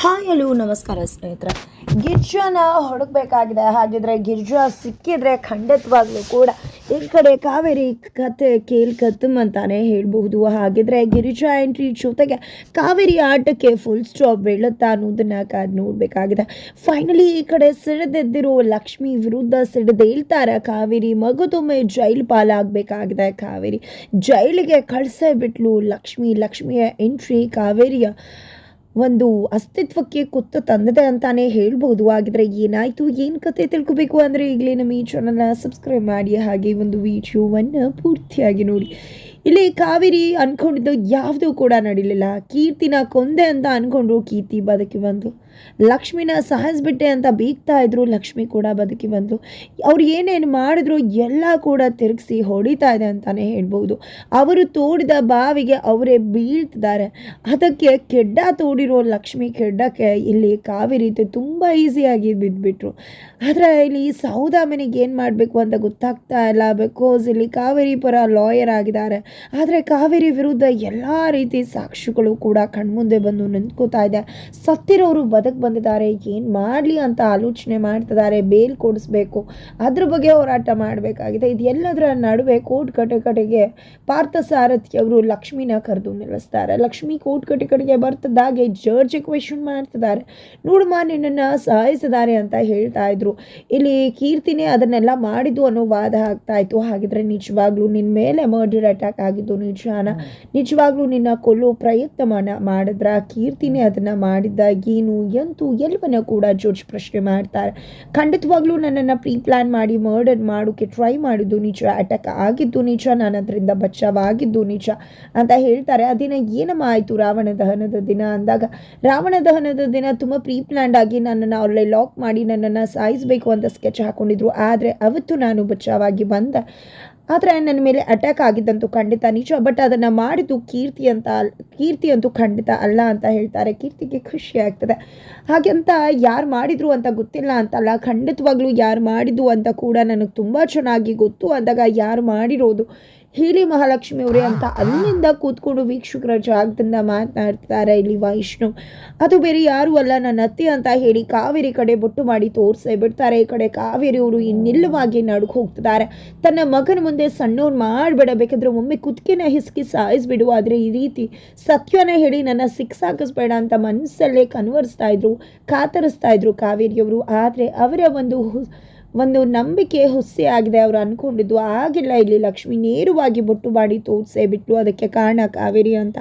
Hi, hello, ನಮಸ್ಕಾರ ಸ್ನೇಹಿತರೆ. ಗಿರ್ಜಾನ ಹುಡುಕ್ಬೇಕಾಗಿದೆ. ಹಾಗಿದ್ರೆ ಗಿರ್ಜಾ ಸಿಕ್ಕಿದ್ರೆ ಖಂಡಿತವಾಗ್ಲೂ ಕೂಡ ಈ ಕಡೆ ಕಾವೇರಿ ಕತೆ ಕೇಳ್ಕತ್ತಮ್ ಅಂತಾನೆ ಹೇಳಬಹುದು. ಹಾಗಿದ್ರೆ ಗಿರಿಜಾ ಎಂಟ್ರಿ ಜೊತೆಗೆ ಕಾವೇರಿ ಆಟಕ್ಕೆ ಫುಲ್ ಸ್ಟಾಪ್ ಬೀಳುತ್ತಾ ಅನ್ನೋದನ್ನ ಕಾದ್ ನೋಡಬೇಕಾಗಿದೆ. ಫೈನಲಿ ಈ ಕಡೆ ಸಿಡಿದೆದ್ದಿರೋ ಲಕ್ಷ್ಮಿ ವಿರುದ್ಧ ಸಿಡಿದೇಳ್ತಾರೆ ಕಾವೇರಿ. ಮಗುದೊಮ್ಮೆ ಜೈಲ್ ಪಾಲಾಗಬೇಕಾಗಿದೆ ಕಾವೇರಿ. ಜೈಲಿಗೆ ಕಳಿಸೇ ಬಿಟ್ಲು ಲಕ್ಷ್ಮಿ. ಲಕ್ಷ್ಮಿಯ ಎಂಟ್ರಿ ಕಾವೇರಿಯ ಒಂದು ಅಸ್ತಿತ್ವಕ್ಕೆ ಕುತ್ತು ತಂದಿದೆ ಅಂತಾನೆ ಹೇಳ್ಬೋದು. ಆಗಿದ್ರೆ ಏನಾಯ್ತು? ಏನು ಕತೆ ತಿಳ್ಕೊಬೇಕು ಅಂದರೆ ಈಗಲೇ ನಮ್ಮ ಈ ಚಾನಲ್ನ ಸಬ್ಸ್ಕ್ರೈಬ್ ಮಾಡಿ, ಹಾಗೆ ಒಂದು ವಿಡಿಯೋವನ್ನು ಪೂರ್ತಿಯಾಗಿ ನೋಡಿ. ಇಲ್ಲಿ ಕಾವೇರಿ ಅಂದ್ಕೊಂಡಿದ್ದು ಯಾವುದೂ ಕೂಡ ನಡೀಲಿಲ್ಲ. ಕೀರ್ತಿನ ಕೊಂದೆ ಅಂತ ಅಂದ್ಕೊಂಡ್ರು ಕೀರ್ತಿ ಬದುಕಿ ಬಂದು. ಲಕ್ಷ್ಮಿನ ಸಾಯಿಸ್ಬಿಟ್ಟೆ ಅಂತ ಬೀಗ್ತಾ ಇದ್ರು, ಲಕ್ಷ್ಮಿ ಕೂಡ ಬದುಕಿ ಬಂದರು ಅವ್ರು ಏನೇನು ಮಾಡಿದ್ರು ಎಲ್ಲ ಕೂಡ ತಿರುಗಿಸಿ ಹೊಡಿತಾ ಇದೆ ಅಂತಾನೆ ಹೇಳ್ಬೋದು. ಅವರು ತೋಡಿದ ಬಾವಿಗೆ ಅವರೇ ಬೀಳ್ತಿದ್ದಾರೆ. ಅದಕ್ಕೆ ಕೆಡ್ಡ ತೋಡಿರೋ ಲಕ್ಷ್ಮಿ ಕೆಡ್ಡಕ್ಕೆ ಇಲ್ಲಿ ಕಾವೇರಿ ತುಂಬ ಈಸಿಯಾಗಿ ಬಿದ್ದುಬಿಟ್ರು ಆದರೆ ಇಲ್ಲಿ ಸೌದಾಮನಿಗೆ ಏನು ಮಾಡಬೇಕು ಅಂತ ಗೊತ್ತಾಗ್ತಾ ಇಲ್ಲ ಬಿಕಾಸ್ ಇಲ್ಲಿ ಕಾವೇರಿ ಪರ ಲಾಯರ್ ಆಗಿದ್ದಾರೆ. ಆದರೆ ಕಾವೇರಿ ವಿರುದ್ಧ ಎಲ್ಲ ರೀತಿ ಸಾಕ್ಷಿಗಳು ಕೂಡ ಕಣ್ಮುಂದೆ ಬಂದು ನಿಂತ್ಕೋತಾ ಇದೆ. ಸತ್ತಿರೋರು ಬದುಕು ಬಂದಿದ್ದಾರೆ, ಏನು ಮಾಡಲಿ ಅಂತ ಆಲೋಚನೆ ಮಾಡ್ತಿದ್ದಾರೆ, ಬೇಲ್ ಕೊಡಿಸ್ಬೇಕು. ಅದ್ರ ಬಗ್ಗೆ ಹೋರಾಟ ಮಾಡಬೇಕಾಗಿದೆ. ಇದೆಲ್ಲದರ ನಡುವೆ ಕಟೆ ಕಡೆಗೆ ಪಾರ್ಥ ಸಾರಥಿ ಅವರು ಲಕ್ಷ್ಮಿನ ಕರೆದು ನಿಲ್ಲಿಸ್ತಾರೆ. ಲಕ್ಷ್ಮಿ ಕಟೆ ಕಡೆಗೆ ಬರ್ತದಾಗೆ ಜಡ್ಜ್ ಕ್ವೆಶನ್ ಮಾಡ್ತಿದ್ದಾರೆ. ನೋಡಮ್ಮ ನಿನ್ನನ್ನು ಸಹಾಯಿಸಿದ್ದಾರೆ ಅಂತ ಹೇಳ್ತಾ ಇದ್ರು. ಇಲ್ಲಿ ಕೀರ್ತಿನೇ ಅದನ್ನೆಲ್ಲ ಮಾಡಿದ್ದು ಅನ್ನೋ ವಾದ ಆಗ್ತಾ ಇತ್ತು. ಹಾಗಿದ್ರೆ ನಿಜವಾಗ್ಲೂ ನಿನ್ನ ಮೇಲೆ ಮರ್ಡರ್ ಅಟ್ಯಾಕ್ ಆಗಿದ್ದು ನಿಜಾನ ನಿಜವಾಗ್ಲೂ ನಿನ್ನ ಕೊಲ್ಲೋ ಪ್ರಯತ್ನ ಮಾಡ- ಮಾಡಿದ್ರ? ಕೀರ್ತಿನೇ ಅದನ್ನ ಮಾಡಿದ್ದ ಏನು ಎಂತು ಎಲ್ಲವನ್ನ ಕೂಡ ಜೋಜ್ ಪ್ರಶ್ನೆ ಮಾಡ್ತಾರೆ. ಖಂಡಿತವಾಗ್ಲೂ ನನ್ನನ್ನು ಪ್ರೀ ಪ್ಲ್ಯಾನ್ ಮಾಡಿ ಮರ್ಡರ್ ಮಾಡೋಕ್ಕೆ ಟ್ರೈ ಮಾಡಿದ್ದು ನಿಜ ಅಟ್ಯಾಕ್ ಆಗಿದ್ದು ನಿಜ ನಾನು ಅದರಿಂದ ಬಚಾವಾಗಿದ್ದು ನಿಜ ಅಂತ ಹೇಳ್ತಾರೆ. ಆ ದಿನ ಏನಮ್ಮ ಆಯಿತು ರಾವಣ ದಹನದ ದಿನ ಅಂದಾಗ? ರಾವಣ ದಹನದ ದಿನ ತುಂಬ ಪ್ರೀ ಪ್ಲ್ಯಾಂಡ್ ಆಗಿ ನನ್ನನ್ನು ಅವರಲ್ಲೇ ಲಾಕ್ ಮಾಡಿ ನನ್ನನ್ನು ಸಾಯಿಸಬೇಕು ಅಂತ ಸ್ಕೆಚ್ ಹಾಕೊಂಡಿದ್ರು. ಆದರೆ ಅವತ್ತು ನಾನು ಬಚಾವಾಗಿ ಬಂದೆ. ಆದರೆ ನನ್ನ ಮೇಲೆ ಅಟ್ಯಾಕ್ ಆಗಿದ್ದಂತೂ ಖಂಡಿತ ನಿಜ ಬಟ್ ಅದನ್ನು ಮಾಡಿದ್ದು ಕೀರ್ತಿ ಅಂತ ಕೀರ್ತಿ ಅಂತೂ ಖಂಡಿತ ಅಲ್ಲ ಅಂತ ಹೇಳ್ತಾರೆ. ಕೀರ್ತಿಗೆ ಖುಷಿ ಆಗ್ತದೆ. ಹಾಗೆಂತ ಯಾರು ಮಾಡಿದ್ರು ಅಂತ ಗೊತ್ತಿಲ್ಲ ಅಂತಲ್ಲ, ಖಂಡಿತವಾಗ್ಲೂ ಯಾರು ಮಾಡಿದ್ದು ಅಂತ ಕೂಡ ನನಗೆ ತುಂಬ ಚೆನ್ನಾಗಿ ಗೊತ್ತು. ಅಂದಾಗ ಯಾರು ಮಾಡಿರೋದು ಹೀಲಿ ಮಹಾಲಕ್ಷ್ಮಿ ಅವರೇ ಅಂತ ಅಲ್ಲಿಂದ ಕೂತ್ಕೊಂಡು ವೀಕ್ಷಕರ ಜಾಗದಿಂದ ಮಾತನಾಡ್ತಾರೆ ಇಲ್ಲಿ ವೈಷ್ಣು. ಅದು ಬೇರೆ ಯಾರು ಅಲ್ಲ ನನ್ನ ಅತ್ತೆ ಅಂತ ಹೇಳಿ ಕಾವೇರಿ ಕಡೆ ಬೊಟ್ಟು ಮಾಡಿ ತೋರಿಸೇ ಬಿಡ್ತಾರೆ ಈ ಕಡೆ ಕಾವೇರಿ ಅವರು ಇನ್ನಿಲ್ಲವಾಗಿ ನಡುಕು ಹೋಗ್ತಿದ್ದಾರೆ. ತನ್ನ ಮಗನ ಮುಂದೆ ಸಣ್ಣವ್ರು ಮಾಡಬೇಡ ಬೇಕಾದ್ರೆ ಒಮ್ಮೆ ಕುತ್ತಿಗೆನ ಹಿಸ್ಕಿ ಸಾಯಿಸ್ಬಿಡು. ಆದರೆ ಈ ರೀತಿ ಸತ್ಯನ ಹೇಳಿ ನನ್ನ ಸಿಕ್ಸಾಕಿಸ್ಬೇಡ ಅಂತ ಮನಸ್ಸಲ್ಲೇ ಕನ್ವರ್ಸ್ತಾ ಇದ್ರು ಕಾತರಿಸ್ತಾ ಇದ್ರು ಕಾವೇರಿಯವರು. ಆದರೆ ಅವರ ಒಂದು ಒಂದು ನಂಬಿಕೆ ಹುಸಿ ಆಗಿದೆ ಅವರು ಅಂದ್ಕೊಂಡಿದ್ದು ಆಗಿಲ್ಲ, ಇಲ್ಲಿ ಲಕ್ಷ್ಮಿ ನೇರವಾಗಿ ಬೊಟ್ಟು ಮಾಡಿ ತೋರಿಸೇ ಬಿಟ್ಟು, ಅದಕ್ಕೆ ಕಾರಣ ಕಾವೇರಿ ಅಂತ.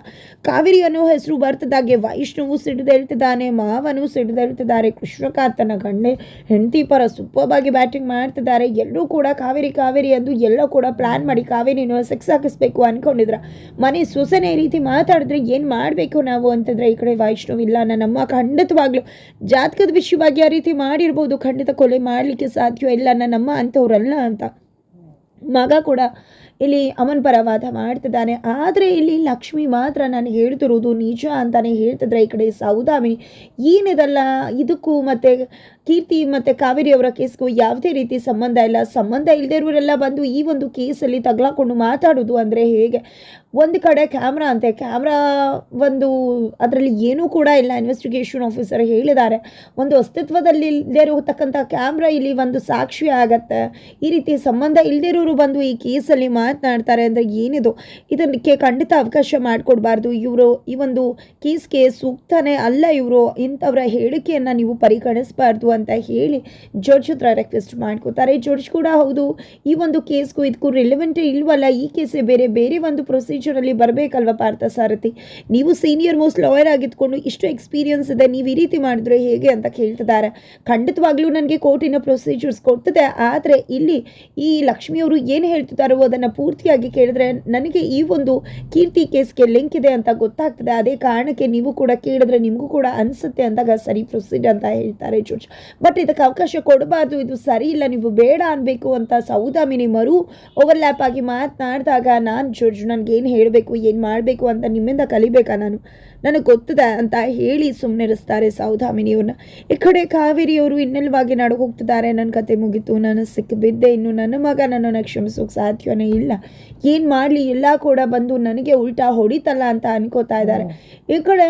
ಕಾವೇರಿ ಅನ್ನೋ ಹೆಸರು ಬರ್ತದಾಗೆ ವೈಷ್ಣುವು ಸಿಡಿದೇಳ್ತಿದ್ದಾನೆ, ಮಾವನು ಸಿಡಿದೇಳ್ತಿದ್ದಾರೆ ಕೃಷ್ಣಕಾತನ ಗಂಡೆ, ಹೆಂಡತಿ ಪರ ಸೂಪರ್ಬಾಗಿ ಬ್ಯಾಟಿಂಗ್ ಮಾಡ್ತಿದ್ದಾರೆ, ಎಲ್ಲರೂ ಕೂಡ ಕಾವೇರಿ ಕಾವೇರಿ ಎಂದು ಎಲ್ಲ ಕೂಡ ಪ್ಲಾನ್ ಮಾಡಿ ಕಾವೇರಿನ ಸೆಕ್ಸ್ ಹಾಕಿಸ್ಬೇಕು ಅನ್ಕೊಂಡಿದ್ರ. ಮನೆ ಸೊಸೆನೇ ರೀತಿ ಮಾತಾಡಿದ್ರೆ ಏನು ಮಾಡಬೇಕು ನಾವು ಅಂತಂದ್ರೆ, ಈ ಕಡೆ ವೈಷ್ಣವ್ ಇಲ್ಲ ನಮ್ಮ ಖಂಡಿತವಾಗ್ಲೂ ಜಾತಕದ ವಿಷಯವಾಗಿ ಆ ರೀತಿ ಮಾಡಿರ್ಬೋದು, ಖಂಡಿತ ಕೊಲೆ ಮಾಡಲಿಕ್ಕೆ ಸಾಧ್ಯ ಇಲ್ಲ ನನ್ನಮ್ಮ ಅಂಥವ್ರಲ್ಲ ಅಂತ. ಮಗ ಕೂಡ ಇಲ್ಲಿ ಅವನ ಪರವಾದ ಮಾಡ್ತಿದ್ದಾನೆ. ಆದರೆ ಇಲ್ಲಿ ಲಕ್ಷ್ಮಿ ಮಾತ್ರ ನಾನು ಹೇಳ್ತಿರೋದು ನಿಜ ಅಂತಾನೆ ಹೇಳ್ತಿದ್ರೆ ಈ ಕಡೆ ಸೌದಾಮಿ ಏನಿದಲ್ಲ ಇದಕ್ಕೂ ಮತ್ತೆ ಕೀರ್ತಿ ಮತ್ತು ಕಾವೇರಿ ಅವರ ಕೇಸ್ಗೂ ಯಾವುದೇ ರೀತಿ ಸಂಬಂಧ ಇಲ್ಲ. ಸಂಬಂಧ ಇಲ್ಲದೆ ಬಂದು ಈ ಒಂದು ಕೇಸಲ್ಲಿ ತಗ್ಲಾಕೊಂಡು ಮಾತಾಡೋದು ಅಂದರೆ ಹೇಗೆ? ಒಂದು ಕಡೆ ಕ್ಯಾಮ್ರಾ ಅಂತೆ. ಕ್ಯಾಮ್ರಾ ಒಂದು ಅದರಲ್ಲಿ ಏನೂ ಕೂಡ ಇಲ್ಲ. ಇನ್ವೆಸ್ಟಿಗೇಷನ್ ಆಫೀಸರ್ ಹೇಳಿದ್ದಾರೆ. ಒಂದು ಅಸ್ತಿತ್ವದಲ್ಲಿ ಇಲ್ಲದೆ ಇರತಕ್ಕಂಥ ಕ್ಯಾಮ್ರಾ ಇಲ್ಲಿ ಒಂದು ಸಾಕ್ಷಿ ಆಗತ್ತೆ. ಈ ರೀತಿ ಸಂಬಂಧ ಇಲ್ಲದೆ ಇರೋರು ಬಂದು ಈ ಕೇಸಲ್ಲಿ ಮಾತನಾಡ್ತಾರೆ ಅಂದರೆ ಏನಿದು? ಇದಕ್ಕೆ ಖಂಡಿತ ಅವಕಾಶ ಮಾಡಿಕೊಡ್ಬಾರ್ದು. ಇವರು ಈ ಒಂದು ಕೇಸ್ಗೆ ಸೂಕ್ತನೇ ಅಲ್ಲ ಇವರು. ಇಂಥವರ ಹೇಳಿಕೆಯನ್ನು ನೀವು ಪರಿಗಣಿಸಬಾರ್ದು. ಅಂತ ಹೇಳಿ ಜಡ್ಜ್ ಹತ್ರ ರಿಕ್ವೆಸ್ಟ್ ಮಾಡ್ಕೋತಾರೆ. ಜಡ್ಜ್ ಕೂಡ ಹೌದು, ಈ ಒಂದು ಕೇಸ್ಗೂ ಇದಕ್ಕೂ ರಿಲೆವೆಂಟೇ ಇಲ್ವಲ್ಲ? ಈ ಕೇಸೇ ಬೇರೆ ಬೇರೆ ಒಂದು ಪ್ರೊಸೀಜರಲ್ಲಿ ಬರಬೇಕಲ್ವ ಪಾರ್ಥ ಸಾರಥಿ? ನೀವು ಸೀನಿಯರ್ ಮೋಸ್ಟ್ ಲಾಯರ್ ಆಗಿದ್ಕೊಂಡು ಇಷ್ಟು ಎಕ್ಸ್ಪೀರಿಯನ್ಸ್ ಇದೆ, ನೀವು ಈ ರೀತಿ ಮಾಡಿದ್ರೆ ಹೇಗೆ ಅಂತ ಕೇಳ್ತಿದ್ದಾರೆ. ಖಂಡಿತವಾಗ್ಲೂ ನನಗೆ ಕೋರ್ಟಿನ ಪ್ರೊಸೀಜರ್ಸ್ ಕೊಡ್ತದೆ, ಆದರೆ ಇಲ್ಲಿ ಈ ಲಕ್ಷ್ಮಿಯವರು ಏನು ಹೇಳ್ತಿದ್ದಾರೋ ಅದನ್ನು ಪೂರ್ತಿಯಾಗಿ ಕೇಳಿದ್ರೆ ನನಗೆ ಈ ಒಂದು ಕೀರ್ತಿ ಕೇಸ್ಗೆ ಲಿಂಕ್ ಇದೆ ಅಂತ ಗೊತ್ತಾಗ್ತದೆ. ಅದೇ ಕಾರಣಕ್ಕೆ ನೀವು ಕೂಡ ಕೇಳಿದ್ರೆ ನಿಮಗೂ ಕೂಡ ಅನಿಸುತ್ತೆ ಅಂದಾಗ ಸರಿ ಪ್ರೊಸೀಡ್ ಅಂತ ಹೇಳ್ತಾರೆ ಜಡ್ಜ್ ಬಟ್ ಇದಕ್ಕೆ ಅವಕಾಶ ಕೊಡಬಾರ್ದು ಇದು ಸರಿ ಇಲ್ಲ, ನೀವು ಬೇಡ ಅನ್ಬೇಕು ಅಂತ ಸೌದಾಮಿನಿ ಮರು ಓವರ್ಲ್ಯಾಪ್ ಆಗಿ ಮಾತನಾಡಿದಾಗ ನಾನು ಜೋರ್ಜ್ ನನಗೆ ಏನು ಹೇಳಬೇಕು, ಏನು ಮಾಡಬೇಕು ಅಂತ ನಿಮ್ಮಿಂದ ಕಲಿಬೇಕಾ ನಾನು? ನನಗೆ ಗೊತ್ತದೆ ಅಂತ ಹೇಳಿ ಸುಮ್ಮನಿರಿಸ್ತಾರೆ ಸೌದಾಮಿನಿಯವ್ರನ್ನ ಈ ಕಡೆ ಕಾವೇರಿಯವರು ಇನ್ನೆಲ್ವಾಗಿ ನಡು ಹೋಗ್ತಿದ್ದಾರೆ ನನ್ನ ಕತೆ ಮುಗೀತು ನಾನು ಸಿಕ್ಕಿಬಿದ್ದೆ ಇನ್ನು ನನ್ನ ಮಗ ನನ್ನನ್ನು ಕ್ಷಮಿಸೋಕೆ ಸಾಧ್ಯವೇ ಇಲ್ಲ. ಏನು ಮಾಡಲಿ, ಎಲ್ಲ ಕೂಡ ಬಂದು ನನಗೆ ಉಲ್ಟಾ ಹೊಡಿತಲ್ಲ ಅಂತ ಅನ್ಕೋತಾ ಇದ್ದಾರೆ. ಈ ಕಡೆ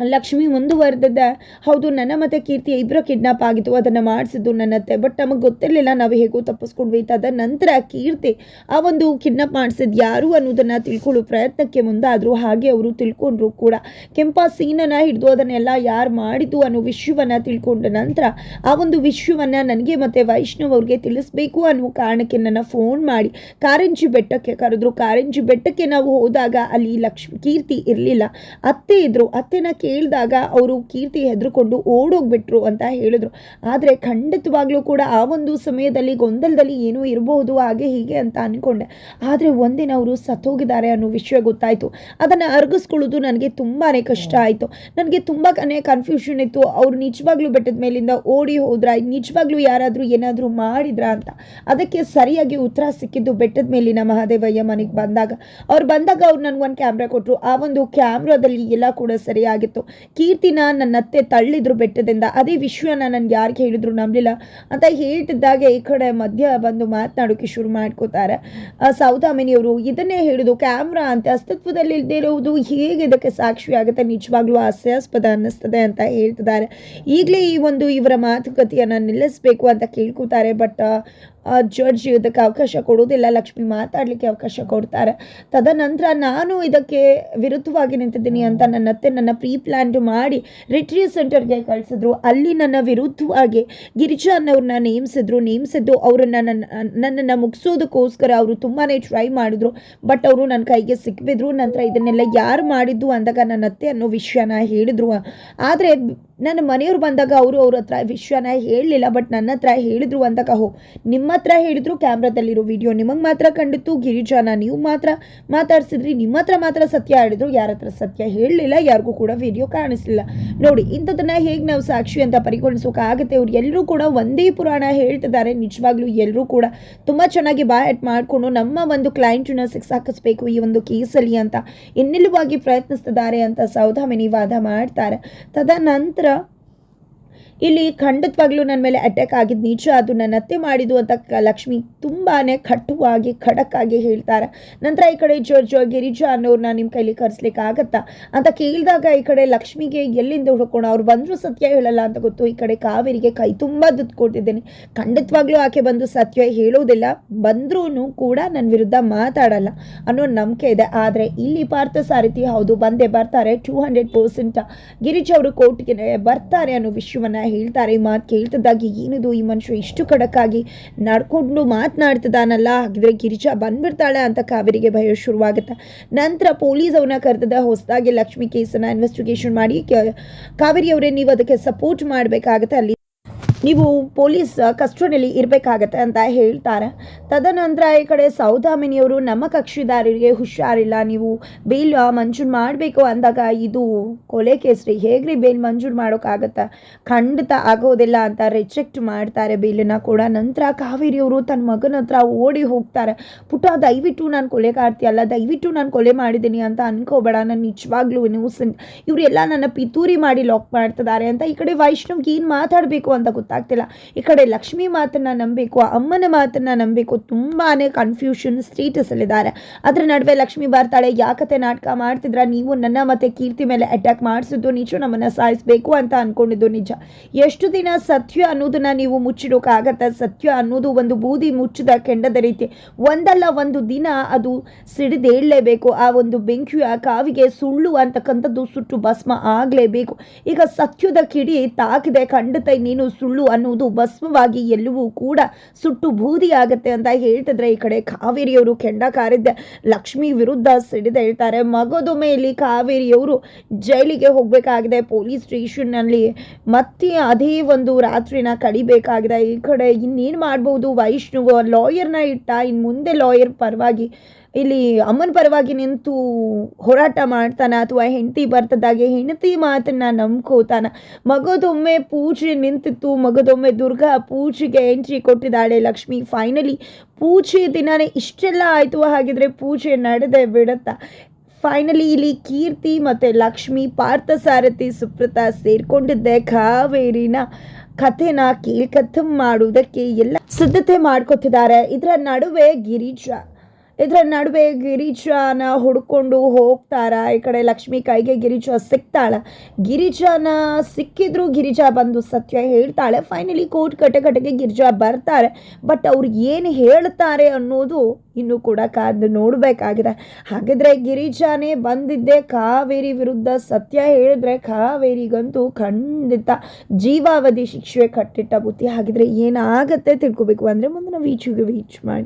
ಲಕ್ಷ್ಮಿ ಮುಂದುವರೆದಿದೆ ಹೌದು, ನನ್ನ ಮತ್ತು ಕೀರ್ತಿ ಇಬ್ಬರು ಕಿಡ್ನಾಪ್ ಆಗಿತ್ತು ಅದನ್ನು ಮಾಡಿಸಿದ್ದು ನನ್ನತ್ತೆ ಬಟ್ ನಮಗೆ ಗೊತ್ತಿರಲಿಲ್ಲ, ನಾವು ಹೇಗೂ ತಪ್ಪಿಸ್ಕೊಂಡ್ವಿ ತದ ನಂತರ ಕೀರ್ತಿ ಆ ಒಂದು ಕಿಡ್ನಾಪ್ ಮಾಡಿಸಿದ್ ಯಾರು ಅನ್ನೋದನ್ನು ತಿಳ್ಕೊಳ್ಳೋ ಪ್ರಯತ್ನಕ್ಕೆ ಮುಂದಾದರೂ. ಹಾಗೆ ಅವರು ತಿಳ್ಕೊಂಡ್ರು ಕೂಡ. ಕೆಂಪ ಸೀನನ್ನು ಹಿಡಿದು ಅದನ್ನೆಲ್ಲ ಯಾರು ಮಾಡಿದ್ದು ಅನ್ನೋ ವಿಷಯವನ್ನು ತಿಳ್ಕೊಂಡ ನಂತರ ಆ ಒಂದು ವಿಷಯವನ್ನು ನನಗೆ ಮತ್ತು ವೈಷ್ಣವ್ ಅವ್ರಿಗೆ ತಿಳಿಸ್ಬೇಕು ಅನ್ನೋ ಕಾರಣಕ್ಕೆ ನನ್ನ ಫೋನ್ ಮಾಡಿ ಕಾರಂಜಿ ಬೆಟ್ಟಕ್ಕೆ ಕರೆದ್ರು. ಕಾರಂಜಿ ಬೆಟ್ಟಕ್ಕೆ ನಾವು ಹೋದಾಗ ಅಲ್ಲಿ ಲಕ್ಷ್ಮಿ, ಕೀರ್ತಿ ಇರಲಿಲ್ಲ. ಅತ್ತೆ ಇದ್ರು. ಅತ್ತೆನ ಕೇಳಿದಾಗ ಅವರು ಕೀರ್ತಿ ಹೆದರ್ಕೊಂಡು ಓಡೋಗ್ಬಿಟ್ರು ಅಂತ ಹೇಳಿದ್ರು. ಆದರೆ ಖಂಡಿತವಾಗ್ಲೂ ಕೂಡ ಆ ಒಂದು ಸಮಯದಲ್ಲಿ ಗೊಂದಲದಲ್ಲಿ ಏನೋ ಇರಬಹುದು ಹಾಗೆ ಹೀಗೆ ಅಂತ ಅಂದ್ಕೊಂಡೆ ಆದರೆ ಒಂದಿನ ಅವರು ಸತ್ತೋಗಿದ್ದಾರೆ ಅನ್ನೋ ವಿಷಯ ಗೊತ್ತಾಯಿತು. ಅದನ್ನು ಅರ್ಗಿಸ್ಕೊಳ್ಳೋದು ನನಗೆ ತುಂಬಾ ಕಷ್ಟ ಆಯಿತು. ನನಗೆ ತುಂಬ ಕನ್ಫ್ಯೂಷನ್ ಇತ್ತು. ಅವ್ರು ನಿಜವಾಗ್ಲೂ ಬೆಟ್ಟದ ಮೇಲಿಂದ ಓಡಿ ಹೋದ್ರ, ನಿಜವಾಗ್ಲೂ ಯಾರಾದರೂ ಏನಾದರೂ ಮಾಡಿದ್ರ ಅಂತ. ಅದಕ್ಕೆ ಸರಿಯಾಗಿ ಉತ್ತರ ಸಿಕ್ಕಿದ್ದು ಬೆಟ್ಟದ ಮೇಲಿನ ಮಹಾದೇವಯ್ಯ ಮನೆಗೆ ಬಂದಾಗ. ಅವ್ರು ಬಂದಾಗ ಅವ್ರು ನನಗೆ ಒಂದು ಕ್ಯಾಮ್ರಾ ಕೊಟ್ಟರು ಆ ಒಂದು ಕ್ಯಾಮ್ರಾದಲ್ಲಿ ಎಲ್ಲ ಕೂಡ ಸರಿಯಾಗಿತ್ತು. ಕೀರ್ತಿನ ನನ್ನ ಅತ್ತೆ ತಳ್ಳಿದ್ರು ಬೆಟ್ಟದಿಂದ. ಅದೇ ವಿಶ್ವನ ನನ್ಗೆ ಯಾರಿಗೆ ಹೇಳಿದ್ರು ನಂಬಲಿಲ್ಲ ಅಂತ ಹೇಳ್ತಿದ್ದಾಗೆ ಈ ಕಡೆ ಮಧ್ಯ ಬಂದು ಮಾತನಾಡೋಕ್ಕೆ ಶುರು ಮಾಡ್ಕೋತಾರೆ. ಸೌದಾಮಿನಿಯವರು ಇದನ್ನೇ ಹೇಳಿದು, ಕ್ಯಾಮ್ರಾ ಅಂತ ಅಸ್ತಿತ್ವದಲ್ಲಿ ಇಲ್ಲದೆ ಇರುವುದು ಹೇಗೆ ಇದಕ್ಕೆ ಸಾಕ್ಷಿ ಆಗುತ್ತೆ? ನಿಜವಾಗ್ಲೂ ಹಾಸ್ಯಾಸ್ಪದ ಅನ್ನಿಸ್ತದೆ ಅಂತ ಹೇಳ್ತಿದ್ದಾರೆ. ಈಗಲೇ ಈ ಒಂದು ಇವರ ಮಾತುಕತೆಯನ್ನು ನಿಲ್ಲಿಸಬೇಕು ಅಂತ ಕೇಳ್ಕೊತಾರೆ. ಬಟ್ ಜಡ್ಜ್ ಇದಕ್ಕೆ ಅವಕಾಶ ಕೊಡೋದಿಲ್ಲ ಲಕ್ಷ್ಮಿ ಮಾತಾಡಲಿಕ್ಕೆ ಅವಕಾಶ ಕೊಡ್ತಾರೆ. ತದನಂತರ ನಾನು ಇದಕ್ಕೆ ವಿರುದ್ಧವಾಗಿ ನಿಂತಿದ್ದೀನಿ ಅಂತ ನನ್ನ ಅತ್ತೆ ನನ್ನ ಪ್ರೀ ಪ್ಲ್ಯಾನ್ಡ್ ಮಾಡಿ ರಿಟ್ರೀವ್ ಸೆಂಟರ್ಗೆ ಕಳಿಸಿದ್ರು. ಅಲ್ಲಿ ನನ್ನ ವಿರುದ್ಧವಾಗಿ ಗಿರಿಜಾ ಅನ್ನೋರನ್ನ ನೇಮಿಸಿದ್ರು. ನೇಮಿಸಿದ್ದು ಅವರನ್ನು ನನ್ನ, ನನ್ನನ್ನು ಮುಗಿಸೋದಕ್ಕೋಸ್ಕರ ಅವರು ತುಂಬಾ ಟ್ರೈ ಮಾಡಿದ್ರು. ಬಟ್ ಅವರು ನನ್ನ ಕೈಗೆ ಸಿಕ್ಕಿದ್ರು ನಂತರ ಇದನ್ನೆಲ್ಲ ಯಾರು ಮಾಡಿದ್ದು ಅಂದಾಗ ನನ್ನ ಅತ್ತೆ ಅನ್ನೋ ವಿಷಯನ ಹೇಳಿದ್ರು. ಆದರೆ ನನ್ನ ಮನೆಯವ್ರು ಬಂದಾಗ ಅವರು ಅವ್ರ ಹತ್ರ ವಿಷಯನ ಹೇಳಲಿಲ್ಲ ಬಟ್ ನನ್ನ ಹತ್ರ ಹೇಳಿದ್ರು ಅಂದಾಗ, ಹೋ, ನಿಮ್ಮ ಹತ್ರ ಹೇಳಿದ್ರು ಕ್ಯಾಮ್ರಾದಲ್ಲಿರೋ ವಿಡಿಯೋ ನಿಮಗೆ ಮಾತ್ರ ಕಂಡಿತ್ತು? ಗಿರಿಜಾನ, ನೀವು ಮಾತ್ರ ಮಾತಾಡ್ಸಿದ್ರಿ? ನಿಮ್ಮ ಹತ್ರ ಮಾತ್ರ ಸತ್ಯ ಹೇಳಿದ್ರು? ಯಾರ ಹತ್ರ ಸತ್ಯ ಹೇಳಲಿಲ್ಲ? ಯಾರಿಗೂ ಕೂಡ ವಿಡಿಯೋ ಕಾಣಿಸ್ಲಿಲ್ಲ. ನೋಡಿ ಇಂಥದನ್ನ ಹೇಗೆ ನಾವು ಸಾಕ್ಷಿ ಅಂತ ಪರಿಗಣಿಸೋಕ್ಕಾಗುತ್ತೆ ಅವ್ರು ಎಲ್ಲರೂ ಕೂಡ ಒಂದೇ ಪುರಾಣ ಹೇಳ್ತಿದ್ದಾರೆ. ನಿಜವಾಗ್ಲೂ ಎಲ್ಲರೂ ಕೂಡ ತುಂಬ ಚೆನ್ನಾಗಿ ಬಾಯಟ್ ಮಾಡಿಕೊಂಡು ನಮ್ಮ ಒಂದು ಕ್ಲೈಂಟನ್ನ ಸಿಕ್ಸಾಕಿಸ್ಬೇಕು ಈ ಒಂದು ಕೇಸಲ್ಲಿ ಅಂತ ಇನ್ನಿಲ್ಲವಾಗಿ ಪ್ರಯತ್ನಿಸ್ತಿದ್ದಾರೆ ಅಂತ ಸೌಧಾಮಿನಿ ವಾದ ಮಾಡ್ತಾರೆ. ತದನಂತರ ಇಲ್ಲಿ ಖಂಡಿತವಾಗ್ಲೂ ನನ್ನ ಮೇಲೆ ಅಟ್ಯಾಕ್ ಆಗಿದ್ದು ನಿಜ ಅದು ನನ್ನ ಅತ್ತೆ ಮಾಡಿದ್ದು ಅಂತ ಲಕ್ಷ್ಮಿ ತುಂಬಾ ಕಟುವಾಗಿ ಆಗಿ ಹೇಳ್ತಾರೆ. ನಂತರ ಈ ಕಡೆ ಜಡ್ಜ್ ಗಿರಿಜಾ ನಾನು ನಿಮ್ಮ ಕೈಲಿ ಕರೆಸ್ಲಿಕ್ಕೆ ಆಗತ್ತಾ? ಅಂತ ಕೇಳಿದಾಗ ಈ ಕಡೆ ಲಕ್ಷ್ಮಿಗೆ ಎಲ್ಲಿಂದ ಹುಡ್ಕೋಣ? ಅವ್ರು ಬಂದರೂ ಸತ್ಯ ಹೇಳಲ್ಲ ಅಂತ ಗೊತ್ತು. ಈ ಕಡೆ ಕಾವೇರಿಗೆ ಕೈ ತುಂಬ ದುಡ್ಡು ಕೊಟ್ಟಿದ್ದೀನಿ ಖಂಡಿತವಾಗ್ಲೂ ಆಕೆ ಬಂದು ಸತ್ಯ ಹೇಳೋದಿಲ್ಲ. ಬಂದ್ರೂ ಕೂಡ ನನ್ನ ವಿರುದ್ಧ ಮಾತಾಡಲ್ಲ ಅನ್ನೋ ನಂಬಿಕೆ ಇದೆ. ಆದರೆ ಇಲ್ಲಿ ಪಾರ್ಥ ಸಾರಥಿ ಹೌದು, ಬಂದೇ ಬರ್ತಾರೆ. ಟೂ ಹಂಡ್ರೆಡ್ ಪರ್ಸೆಂಟ್ ಗಿರಿಜ್ ಅವರು ಕೋರ್ಟ್ಗೆ ಬರ್ತಾರೆ ಅನ್ನೋ ವಿಷಯವನ್ನ ಹೇಳ್ತಾರೆ, ಈ ಮಾತು ಕೇಳ್ತಿದ್ದಾಗಿ ಏನಿದು ಈ ಮನುಷ್ಯ ಇಷ್ಟು ಕಡಕ್ಕಾಗಿ ನಡ್ಕೊಂಡು ಮಾತನಾಡ್ತಿದ್ದಾನಲ್ಲ? ಹಾಗಿದ್ರೆ ಗಿರಿಜಾ ಬಂದ್ಬಿಡ್ತಾಳೆ ಅಂತ ಕಾವೇರಿಗೆ ಭಯ ಶುರುವಾಗುತ್ತೆ. ನಂತರ ಪೊಲೀಸ್ ಅವನ ಕರೆದ ಹೊಸದಾಗಿ ಲಕ್ಷ್ಮಿ ಕೇಸನ್ನು ಇನ್ವೆಸ್ಟಿಗೇಷನ್ ಮಾಡಿ ಕಾವೇರಿ ಅವರೇ, ನೀವು ಅದಕ್ಕೆ ಸಪೋರ್ಟ್ ಮಾಡಬೇಕಾಗತ್ತೆ. ಅಲ್ಲಿ ನೀವು ಪೊಲೀಸ್ ಕಸ್ಟಡಿಯಲ್ಲಿ ಇರಬೇಕಾಗತ್ತೆ ಅಂತ ಹೇಳ್ತಾರೆ. ತದನಂತರ ಈ ಕಡೆ ಸೌದಾಮಿನಿಯವರು ನಮ್ಮ ಕಕ್ಷಿದಾರರಿಗೆ ಹುಷಾರಿಲ್ಲ, ನೀವು ಬೇಲ್ ಮಂಜೂರು ಮಾಡಬೇಕು ಅಂದಾಗ ಇದು ಕೊಲೆ ಕೇಸ್ ರೀ. ಹೇಗ್ರಿ ಬೇಲ್ ಮಂಜೂರು ಮಾಡೋಕ್ಕಾಗತ್ತೆ? ಖಂಡಿತ ಆಗೋದಿಲ್ಲ ಅಂತ ರಿಜೆಕ್ಟ್ ಮಾಡ್ತಾರೆ ಬೇಲನ್ನ ಕೂಡ. ನಂತರ ಕಾವೇರಿಯವರು ತನ್ನ ಮಗನ ಹತ್ರ ಓಡಿ ಹೋಗ್ತಾರೆ. ಪುಟ, ದಯವಿಟ್ಟು ನಾನು ಕೊಲೆ ಕಾಡ್ತೀಯಲ್ಲ ದಯವಿಟ್ಟು ನಾನು ಕೊಲೆ ಮಾಡಿದ್ದೀನಿ ಅಂತ ಅನ್ಕೋಬೇಡ. ನಾನು ನಿಜವಾಗ್ಲೂ ನ್ಯೂಸ್ ಇವರೆಲ್ಲ ನನ್ನ ಪಿತೂರಿ ಮಾಡಿ ಲಾಕ್ ಮಾಡ್ತಿದ್ದಾರೆ ಅಂತ ಈ ಕಡೆ ವೈಷ್ಣವ್ಗೆ ಏನು ಮಾತಾಡಬೇಕು ಅಂತ ಗೊತ್ತಾಗ್ತಿಲ್ಲ. ಈ ಕಡೆ ಲಕ್ಷ್ಮಿ ಮಾತನ್ನ ನಂಬಬೇಕು ಅಮ್ಮನ ಮಾತನ್ನ ನಂಬಬೇಕು ತುಂಬಾ ಕನ್ಫ್ಯೂಷನ್ ಸ್ಟೇಟಸಲ್ಲಿದ್ದಾರೆ ಅದರ ನಡುವೆ ಲಕ್ಷ್ಮಿ ಬರ್ತಾಳೆ, ಯಾಕತೆ ನಾಟಕ ಮಾಡ್ತಿದ್ರ? ನೀವು ನನ್ನ ಮತ್ತೆ ಕೀರ್ತಿ ಮೇಲೆ ಅಟ್ಯಾಕ್ ಮಾಡಿಸಿದ್ದು ನಿಜ, ನಮ್ಮನ್ನ ಸಾಯಿಸಬೇಕು ಅಂತ ಅನ್ಕೊಂಡಿದ್ದು ನಿಜ. ಎಷ್ಟು ದಿನ ಸತ್ಯ ಅನ್ನೋದನ್ನ ನೀವು ಮುಚ್ಚಿಡೋಕ್ಕಾಗತ್ತೆ ಸತ್ಯ ಅನ್ನೋದು ಒಂದು ಬೂದಿ ಮುಚ್ಚಿದ ಕೆಂಡದ ರೀತಿ. ಒಂದಲ್ಲ ಒಂದು ದಿನ ಅದು ಸಿಡಿದೇಳಲೇಬೇಕು. ಆ ಒಂದು ಬೆಂಕಿಯ ಕಾವಿಗೆ ಸುಳ್ಳು ಅಂತಕ್ಕಂಥದ್ದು ಸುಟ್ಟು ಭಸ್ಮ ಆಗಲೇಬೇಕು. ಈಗ ಸತ್ಯದ ಕಿಡಿ ತಾಕಿದೆ. ಖಂಡಿತ ನೀನು ಸುಳ್ಳು ಅನ್ನುವುದು ಭಸ್ಮವಾಗಿ ಎಲ್ಲವೂ ಕೂಡ ಸುಟ್ಟು ಬೂದಿ ಆಗುತ್ತೆ ಅಂತ ಹೇಳ್ತಿದ್ರೆ ಈ ಕಡೆ ಕಾವೇರಿಯವರು ಕೆಂಡ ಕಾರಿದ್ದೆ. ಲಕ್ಷ್ಮಿ ವಿರುದ್ಧ ಸಿಡಿದು ಹೇಳ್ತಾರೆ ಮಗದೊಮ್ಮೆ ಇಲ್ಲಿ ಕಾವೇರಿಯವರು ಜೈಲಿಗೆ ಹೋಗಬೇಕಾಗಿದೆ, ಪೊಲೀಸ್ ಸ್ಟೇಷನ್ನಲ್ಲಿ ಮತ್ತೆ ಅದೇ ಒಂದು ರಾತ್ರಿನ ಕಡಿಬೇಕಾಗಿದೆ. ಈ ಕಡೆ ಇನ್ನೇನು ಮಾಡ್ಬೋದು? ವೈಷ್ಣುವ, ಲಾಯರ್ನ ಇಟ್ಟ ಇನ್ನು ಮುಂದೆ ಲಾಯರ್ ಪರವಾಗಿ ಇಲ್ಲಿ ಅಮ್ಮನ ಪರವಾಗಿ ನಿಂತು ಹೋರಾಟ ಮಾಡ್ತಾನ ಅಥವಾ ಹೆಂಡತಿ ಬರ್ತದಾಗೆ ಹೆಂಡತಿ ಮಾತನ್ನ ನಂಬ್ಕೋತಾನ. ಮಗದೊಮ್ಮೆ ಪೂಜೆ ನಿಂತಿತ್ತು. ಮಗದೊಮ್ಮೆ ದುರ್ಗಾ ಪೂಜೆಗೆ ಎಂಟ್ರಿ ಕೊಟ್ಟಿದ್ದಾಳೆ ಲಕ್ಷ್ಮಿ. ಫೈನಲಿ ಪೂಜೆ ದಿನಾನೇ ಇಷ್ಟೆಲ್ಲ ಆಯಿತು. ಹಾಗಿದ್ರೆ ಪೂಜೆ ನಡೆದೇ ಬಿಡುತ್ತಾ? ಫೈನಲಿ ಇಲ್ಲಿ ಕೀರ್ತಿ ಮತ್ತು ಲಕ್ಷ್ಮಿ ಪಾರ್ಥಸಾರಥಿ ಸುಪ್ರತಾ ಸೇರ್ಕೊಂಡಿದ್ದೆ ಕಾವೇರಿನ ಕಥೆನ ಕೇಳ್ಕತ್ತಂ ಮಾಡುವುದಕ್ಕೆ ಎಲ್ಲ ಸಿದ್ಧತೆ ಮಾಡ್ಕೊತಿದ್ದಾರೆ. ಇದರ ನಡುವೆ ಗಿರಿಜಾ ಇದರ ನಡುವೆ ಗಿರಿಜಾನ ಹುಡ್ಕೊಂಡು ಹೋಗ್ತಾರ. ಈ ಕಡೆ ಲಕ್ಷ್ಮಿ ಕೈಗೆ ಗಿರಿಜಾ ಸಿಗ್ತಾಳ ಗಿರಿಜಾನ ಸಿಕ್ಕಿದ್ರು ಗಿರಿಜಾ ಬಂದು ಸತ್ಯ ಹೇಳ್ತಾಳೆ. ಫೈನಲಿ ಕೋರ್ಟ್ ಕಟ್ಟೆ ಕಟ್ಟೆಗೆ ಗಿರಿಜಾ ಬರ್ತಾರೆ. ಬಟ್ ಅವ್ರು ಏನು ಹೇಳ್ತಾರೆ ಅನ್ನೋದು ಇನ್ನೂ ಕೂಡ ಕಾದು ನೋಡಬೇಕಾಗಿದೆ. ಹಾಗಿದ್ರೆ ಗಿರಿಜಾನೇ ಬಂದಿದ್ದೆ. ಕಾವೇರಿ ವಿರುದ್ಧ ಸತ್ಯ ಹೇಳಿದ್ರೆ ಕಾವೇರಿಗಂತೂ ಖಂಡಿತ ಜೀವಾವಧಿ ಶಿಕ್ಷೆ ಕಟ್ಟಿಟ್ಟ ಬುತ್ತಿ ಹಾಗಿದ್ರೆ ಏನಾಗುತ್ತೆ ತಿಳ್ಕೊಬೇಕು ಅಂದರೆ ಮುಂದಿನ ವೀಚುಗೆ ವೀಚ್ ಮಾಡಿ.